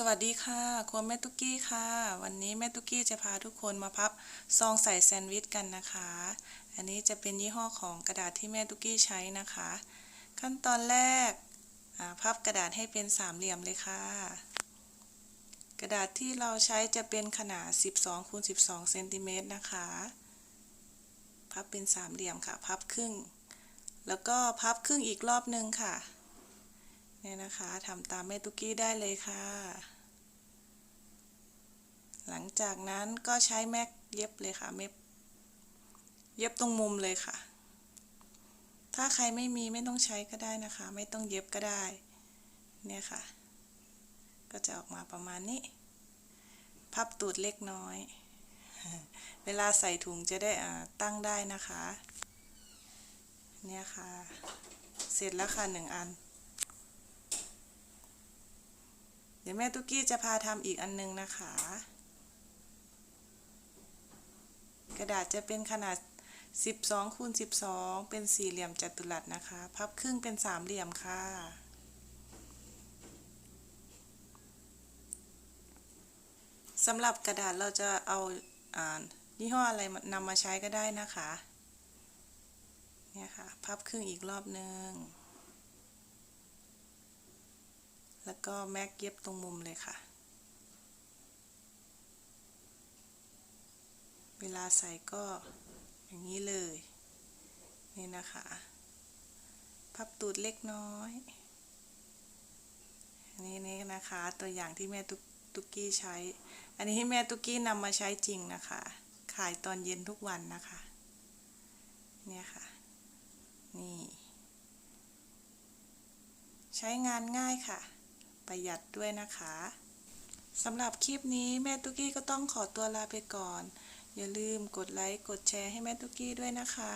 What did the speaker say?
สวัสดีค่ะครัวแม่ตุ๊กกี้ค่ะ วันนี้แม่ตุ๊กกี้จะพาทุกคนมาพับซองใส่แซนด์วิชกันนะคะ อันนี้จะเป็นยี่ห้อของกระดาษที่แม่ตุ๊กกี้ใช้นะคะ ขั้นตอนแรกพับกระดาษให้เป็นสามเหลี่ยมเลยค่ะ กระดาษที่เราใช้จะเป็นขนาด 12คูณ12เซนติเมตรนะคะ พับเป็นสามเหลี่ยมค่ะ พับครึ่ง แล้วก็พับครึ่งอีกรอบนึงค่ะ เนี่ยนะคะทำตามแม่ตุ๊กกี้ได้เลยค่ะ หลังจากนั้นก็ใช้แม็กเย็บเลยค่ะเม็บเย็บตรงมุมเลยค่ะ ถ้าใครไม่มีไม่ต้องใช้ก็ได้นะคะ ไม่ต้องเย็บก็ได้ เนี่ยค่ะ ก็จะออกมาประมาณนี้ พับตูดเล็กน้อย เวลาใส่ถุงจะได้อ่าตั้งได้นะคะ เนี่ยค่ะ เสร็จแล้วค่ะหนึ่งอัน เดี๋ยวแม่ตุ๊กกี้จะพาทำอีกอันนึงนะคะ กระดาษจะเป็นขนาด 12คูณ12 เป็นสี่เหลี่ยมจัตุรัสนะคะ พับครึ่งเป็นสามเหลี่ยมค่ะ สำหรับกระดาษเราจะเอาอายี่ห้ออะไรนำมาใช้ก็ได้นะคะ เนี่ยค่ะ พับครึ่งอีกรอบนึง แล้วก็แม็กเย็บตรงมุมเลยค่ะ เวลาใส่ก็อย่างนี้เลย นี่นะคะ พับตูดเล็กน้อยนี่นี่นะคะ ตัวอย่างที่แม่ตุกตุกกี้ใช้ อันนี้ให้แม่ตุกกี้นำมาใช้จริงนะคะ ขายตอนเย็นทุกวันนะคะ เนี่ยค่ะ นี่ ใช้งานง่ายค่ะ ประหยัดด้วยนะคะสำหรับคลิปนี้แม่ตุ๊กกี้ก็ต้องขอตัวลาไปก่อน อย่าลืมกดไลค์ กดแชร์ให้แม่ตุ๊กกี้ด้วยนะคะ